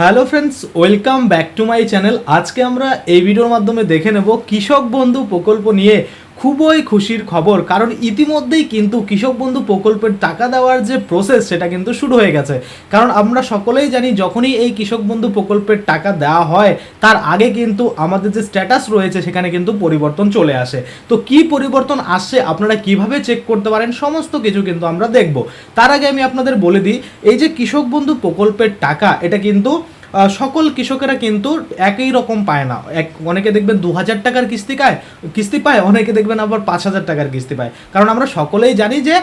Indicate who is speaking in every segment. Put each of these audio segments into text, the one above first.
Speaker 1: Hello friends, welcome back to my channel. আজকে আমরা এই ভিডিওর মাধ্যমে দেখে নেব কৃষক বন্ধু প্রকল্প নিয়ে খুবই খুশির খবর, কারণ ইতিমধ্যেই কিন্তু কৃষক বন্ধু প্রকল্পের টাকা দেওয়ার যে প্রসেস সেটা কিন্তু শুরু হয়ে গেছে। কারণ আমরা সকলেই জানি যখনই এই কৃষক বন্ধু প্রকল্পের টাকা দেওয়া হয়, তার আগে কিন্তু আমাদের যে স্ট্যাটাস রয়েছে সেখানে কিন্তু পরিবর্তন চলে আসে। তো কি পরিবর্তন আসছে আপনারা কীভাবে চেক করতে পারেন, সমস্ত কিছু কিন্তু আমরা দেখব। তার আগে আমি আপনাদের বলে দিই, এই যে কৃষক বন্ধু প্রকল্পের টাকা, এটা কিন্তু সকল কৃষকেরা কিন্তু একই রকম পায় না। এক, অনেকে দেখবেন দু হাজার টাকার কিস্তি পায় কিস্তি পায়, অনেকে দেখবেন আবার পাঁচ হাজার টাকার কিস্তি পায়। কারণ আমরা সকলেই জানি যে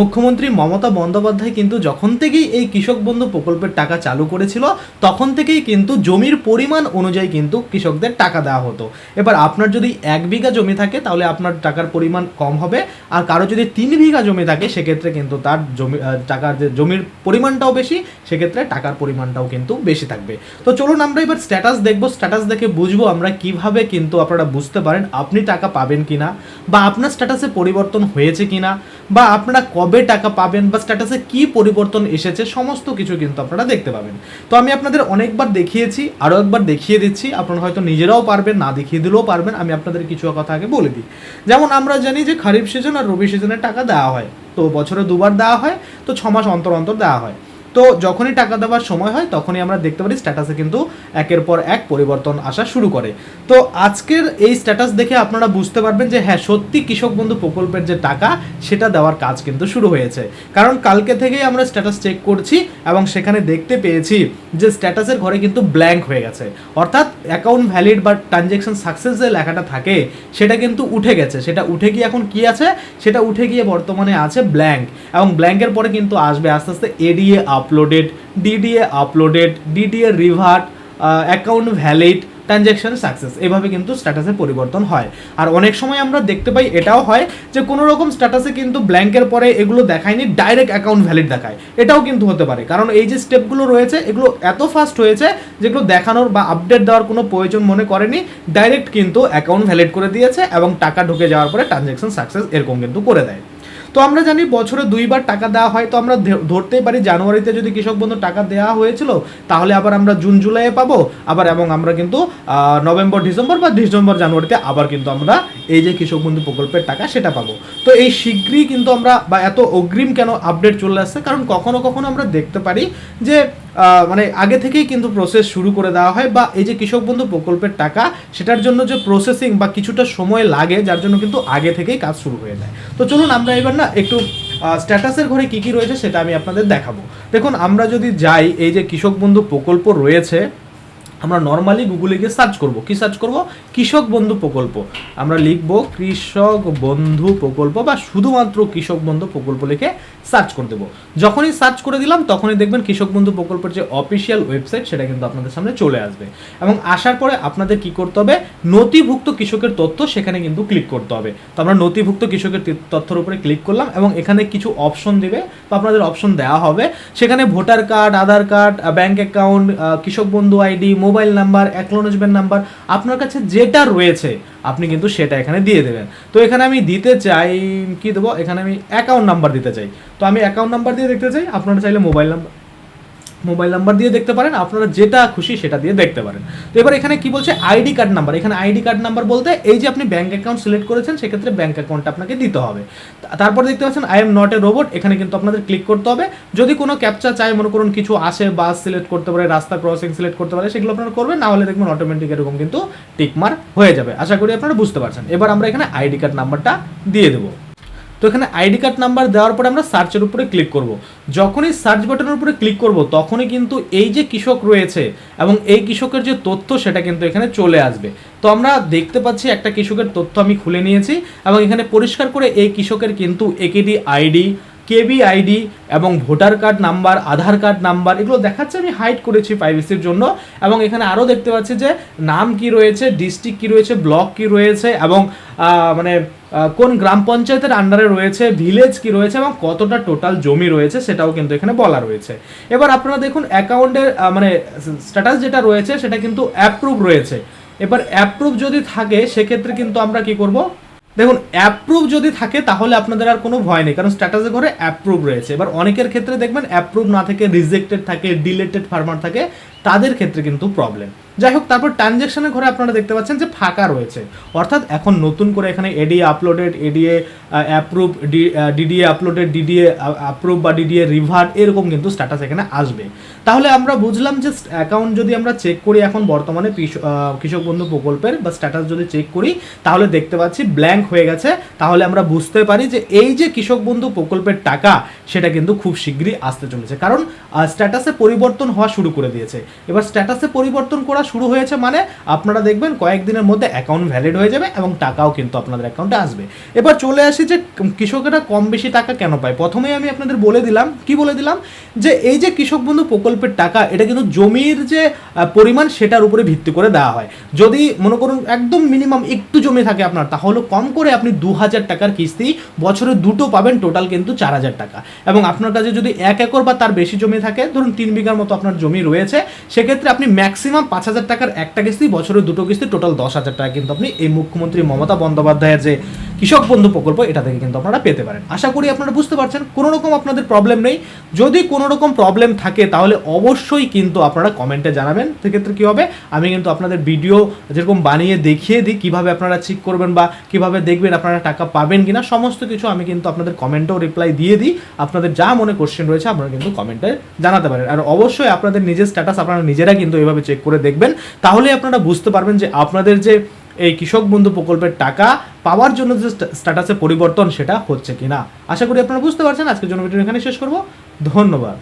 Speaker 1: মুখ্যমন্ত্রী মমতা বন্দ্যোপাধ্যায় কিন্তু যখন থেকেই এই কৃষক বন্ধু প্রকল্পের টাকা চালু করেছিল, তখন থেকেই কিন্তু জমির পরিমাণ অনুযায়ী কিন্তু কৃষকদের টাকা দেওয়া হতো। এবার আপনার যদি এক বিঘা জমি থাকে, তাহলে আপনার টাকার পরিমাণ কম হবে। আর কারও যদি তিন বিঘা জমি থাকে, সেক্ষেত্রে কিন্তু তার জমি টাকার যে জমির পরিমাণটাও বেশি, সেক্ষেত্রে টাকার পরিমাণটাও কিন্তু বেশি থাকবে। তো চলুন আমরা এবার স্ট্যাটাস দেখব স্ট্যাটাস দেখে বুঝব আমরা কীভাবে কিন্তু আপনারা বুঝতে পারেন আপনি টাকা পাবেন কিনা, বা আপনার স্ট্যাটাসে পরিবর্তন হয়েছে কিনা, বা আপনারা কবে টাকা পাবেন, বা স্ট্যাটাসে কি পরিবর্তন এসেছে, সমস্ত কিছু কিন্তু আপনারা দেখতে পাবেন। তো আমি আপনাদের অনেকবার দেখিয়েছি, আরও একবার দেখিয়ে দিচ্ছি, আপনারা হয়তো নিজেরাও পারবেন, না দেখিয়ে দিলেও পারবেন, আমি আপনাদের কিছু কথা আগে বলে দিই। যেমন আমরা জানি যে খারিফ সিজন আর রবি সিজনের টাকা দেওয়া হয়, তো বছরে দুবার দেওয়া হয়, তো ছ মাস অন্তর অন্তর দেওয়া হয়। তো যখনই টাকা দেওয়ার সময় হয়, তখনই আমরা দেখতে পারি স্ট্যাটাসে কিন্তু একের পর এক পরিবর্তন আসা শুরু করে। তো আজকের এই স্ট্যাটাস দেখে আপনারা বুঝতে পারবেন যে হ্যাঁ সত্যি কৃষক বন্ধু প্রকল্পের যে টাকা, সেটা দেওয়ার কাজ কিন্তু শুরু হয়েছে। কারণ কালকে থেকেই আমরা স্ট্যাটাস চেক করছি এবং সেখানে দেখতে পেয়েছি যে স্ট্যাটাসের ঘরে কিন্তু ব্ল্যাঙ্ক হয়ে গেছে। অর্থাৎ অ্যাকাউন্ট ভ্যালিড বা ট্রানজ্যাকশন সাকসেস যে লেখাটা থাকে, সেটা কিন্তু উঠে গেছে। সেটা উঠে গিয়ে এখন কি আছে? সেটা উঠে গিয়ে বর্তমানে আছে ব্ল্যাঙ্ক এবং ব্ল্যাঙ্কের পরে কিন্তু আসবে, আস্তে আস্তে ADA uploaded DDA uploaded DDA revert account valid transaction success এভাবে কিন্তু স্ট্যাটাসের পরিবর্তন হয়। আর অনেক সময় আমরা দেখতে পাই, এটাও হয় যে কোনো রকম স্ট্যাটাসে কিন্তু ব্ল্যাঙ্কের পরে এগুলো দেখায়নি ডাইরেক্ট অ্যাকাউন্ট ভ্যালিড দেখায়। এটাও কিন্তু হতে পারে। কারণ এই যে স্টেপগুলো রয়েছে, এগুলো এত ফাস্ট হয়েছে যেগুলো দেখানোর বা আপডেট দেওয়ার কোনো প্রয়োজন মনে করেনি ডাইরেক্ট কিন্তু অ্যাকাউন্ট ভ্যালিড করে দিয়েছে এবং টাকা ঢুকে যাওয়ার পরে ট্রানজ্যাকশন সাকসেস এরকম কিন্তু করে দেয়। তো আমরা জানি বছরে দুইবার টাকা দেওয়া হয়, তো আমরা ধরতেই পারি জানুয়ারিতে যদি কৃষক বন্ধু টাকা দেওয়া হয়েছিল, তাহলে আবার আমরা জুন, জুলাইয়ে পাবো। আবার এবং আমরা কিন্তু নভেম্বর, ডিসেম্বর বা ডিসেম্বর, জানুয়ারিতে আবার কিন্তু আমরা এই যে কৃষক বন্ধু প্রকল্পের টাকা সেটা পাবো। তো এই শীঘ্রই কিন্তু আমরা বা এত অগ্রিম কেন আপডেট চলে আসছে? কারণ কখনো কখনো আমরা দেখতে পারি যে মানে আগে থেকেই কিন্তু প্রসেস শুরু করে দেওয়া হয় বা এই যে কৃষক বন্ধু প্রকল্পের টাকা, সেটার জন্য যে প্রসেসিং বা কিছুটা সময় লাগে, যার জন্য কিন্তু আগে থেকেই কাজ শুরু হয়ে যায়। তো চলুন আমরা এবার না একটু স্ট্যাটাসের ঘরে কি কি রয়েছে সেটা আমি আপনাদের দেখাবো। দেখুন, আমরা যদি যাই, এই যে কৃষক বন্ধু প্রকল্প রয়েছে আমরা নর্মালি গুগলে গিয়ে সার্চ করব। কি সার্চ করব? কৃষক বন্ধু প্রকল্প। আমরা লিখব কৃষক বন্ধু প্রকল্প বা শুধুমাত্র কৃষক বন্ধু প্রকল্প লিখে সার্চ করে দেবো। যখনই সার্চ করে দিলাম, তখনই দেখবেন কৃষক বন্ধু প্রকল্পের যে অফিসিয়াল ওয়েবসাইট সেটা কিন্তু আপনাদের সামনে চলে আসবে। এবং আসার পরে আপনাদের কি করতে হবে? নথিভুক্ত কৃষকের তথ্য সেখানে কিন্তু ক্লিক করতে হবে। তো আমরা নথিভুক্ত কৃষকের তথ্যের উপরে ক্লিক করলাম এবং এখানে কিছু অপশন দেবে বা আপনাদের অপশন দেওয়া হবে। সেখানে voter card Aadhaar card bank account Krishak Bandhu ID mobile number, acknowledgement number, আপনার কাছে যেটা রয়েছে, আপনি কিন্তু সেটা এখানে দিয়ে দেবেন। তো এখানে আমি দিতে চাই, কি দেবো? এখানে আমি অ্যাকাউন্ট নাম্বার দিতে চাই। তো আমি অ্যাকাউন্ট নাম্বার দিয়ে দেখতে চাই, আপনারা চাইলে মোবাইল নাম্বার মোবাইল নাম্বার দিয়ে দেখতে পারেন, আপনারা যেটা খুশি সেটা দিয়ে দেখতে পারেন। তো এবার এখানে কি বলছে? ID card number. এখানে আইডি কার্ড নাম্বার বলতে এই যে আপনি ব্যাংক অ্যাকাউন্ট সিলেক্ট করেছেন, সেক্ষেত্রে ব্যাংক অ্যাকাউন্টটা আপনাকে দিতে হবে। তারপর দেখতে পাচ্ছেন I am not a robot এখানে কিন্তু আপনাদের ক্লিক করতে হবে। যদি কোনো ক্যাপচা চাই মনে করুন কিছু আসে বাস সিলেক্ট করতে পারে, রাস্তা ক্রসিং সিলেক্ট করতে পারে, সেগুলো আপনারা করবেন, না হলে দেখবেন অটোমেটিক এরকম কিন্তু টিকমার হয়ে যাবে। আশা করি আপনারা বুঝতে পারছেন। এবার আমরা এখানে আইডি কার্ড নাম্বারটা দিয়ে দেবো। তো এখানে আইডি কার্ড নাম্বার দেওয়ার পরে আমরা সার্চের উপরে ক্লিক করব। যখনই সার্চ বাটনের উপরে ক্লিক করব, তখনই কিন্তু এই যে কৃষক রয়েছে এবং এই কৃষকের যে তথ্য সেটা কিন্তু এখানে চলে আসবে। তো আমরা দেখতে পাচ্ছি একটা কৃষকের তথ্য আমি খুলে নিয়েছি এবং এখানে পরিষ্কার করে এই কৃষকের কিন্তু একেডি আইডি কেবি আইডি এবং voter card number, Aadhaar card number, এগুলো দেখাচ্ছে, আমি হাইড করেছি প্রাইভেসির জন্য। এবং এখানে আরও দেখতে পাচ্ছি যে, নাম কি রয়েছে ডিস্ট্রিক্ট কি রয়েছে ব্লক কি রয়েছে এবং মানে কোন গ্রাম পঞ্চায়েতের আন্ডারে রয়েছে ভিলেজ কি রয়েছে এবং কতটা টোটাল জমি রয়েছে সেটাও কিন্তু এখানে বলা রয়েছে। এবার আপনারা দেখুন অ্যাকাউন্টের মানে স্ট্যাটাস যেটা রয়েছে সেটা কিন্তু অ্যাপ্রুভ রয়েছে। এবার অ্যাপ্রুভ যদি থাকে, সেক্ষেত্রে কিন্তু আমরা কি করব? দেখুন অ্যাপ্রুভ যদি থাকে, তাহলে আপনাদের আর কোনো ভয় নেই, কারণ স্ট্যাটাসে করে অ্যাপ্রুভ রয়েছে। এবার অনেকের ক্ষেত্রে দেখবেন অ্যাপ্রুভ না থেকে রিজেক্টেড থাকে ডিলেটেড ফার্মার থাকে তাদের ক্ষেত্রে কিন্তু প্রবলেম যাই হোক, তারপর ট্রানজ্যাকশনের ঘরে আপনারা দেখতে পাচ্ছেন যে ফাঁকা রয়েছে। অর্থাৎ এখন নতুন করে এখানে ADA uploaded ADA approve DDA uploaded DDA approve বা ডিডিএ রিভার্ট এরকম কিন্তু স্ট্যাটাস এখানে আসবে। তাহলে আমরা বুঝলাম যে অ্যাকাউন্ট যদি আমরা চেক করি এখন বর্তমানে কৃষক বন্ধু প্রকল্পের বা স্ট্যাটাস যদি চেক করি, তাহলে দেখতে পাচ্ছি ব্ল্যাঙ্ক হয়ে গেছে। তাহলে আমরা বুঝতে পারি যে এই যে কৃষক বন্ধু প্রকল্পের টাকা, সেটা কিন্তু খুব শীঘ্রই আসতে চলেছে। কারণ স্ট্যাটাসে পরিবর্তন হওয়া শুরু করে দিয়েছে। এবার স্ট্যাটাসে পরিবর্তন করা শুরু হয়েছে মানে আপনারা দেখবেন কয়েকদিনের মধ্যে অ্যাকাউন্ট ভ্যালিড হয়ে যাবে এবং টাকাও কিন্তু আপনাদের অ্যাকাউন্টে আসবে। এবার চলে আসি যে কৃষকেরা কম বেশি টাকা কেন পায়? প্রথমেই আমি আপনাদের বলে দিলাম, কি বলে দিলাম? যে এই যে কৃষক বন্ধু প্রকল্পের টাকা, এটা কিন্তু জমির যে পরিমাণ সেটার উপরে ভিত্তি করে দেওয়া হয়। যদি মনে করুন একদম মিনিমাম একটু জমি থাকে আপনার, তাহলে কম করে আপনি দু হাজার টাকার কিস্তি বছরে দুটো পাবেন টোটাল কিন্তু চার হাজার টাকা। এবং আপনার কাছে যদি এক একর বা তার বেশি জমি থাকে, ধরুন তিন বিঘার মতো আপনার জমি রয়েছে সেক্ষেত্রে আপনি ম্যাক্সিমাম পাঁচ হাজার টাকার একটা কিস্তি, বছরে দুটো কিস্তি টোটাল দশ হাজার টাকা কিন্তু আপনি এই মুখ্যমন্ত্রী মমতা বন্দ্যোপাধ্যায়ের যে কৃষক বন্ধু প্রকল্প এটা থেকে কিন্তু আপনারা পেতে পারেন। আশা করি আপনারা বুঝতে পারছেন কোনো রকম আপনাদের প্রবলেম নেই। যদি কোনো রকম প্রবলেম থাকে, তাহলে অবশ্যই কিন্তু আপনারা কমেন্টে জানাবেন। সেক্ষেত্রে কী হবে? আমি কিন্তু আপনাদের ভিডিও যেরকম বানিয়ে দেখিয়ে দিই, কীভাবে আপনারা চেক করবেন বা কীভাবে দেখবেন আপনারা টাকা পাবেন কিনা, সমস্ত কিছু আমি কিন্তু আপনাদের কমেন্টেও রিপ্লাই দিয়ে দিই। আপনাদের যা মনে কোশ্চেন রয়েছে, আপনারা কিন্তু কমেন্টে জানাতে পারেন। আর অবশ্যই আপনাদের নিজের স্ট্যাটাস আপনারা নিজেরা কিন্তু এভাবে চেক করে দেখবেন। তাহলে আপনারা বুঝতে পারবেন যে আপনাদের যে এই কৃষক বন্ধু প্রকল্পের টাকা পাওয়ার জন্য যে স্ট্যাটাসে পরিবর্তন সেটা হচ্ছে কিনা? আশা করি আপনারা বুঝতে পারছেন। আজকের জন্য ভিডিও এখানে শেষ করব। ধন্যবাদ।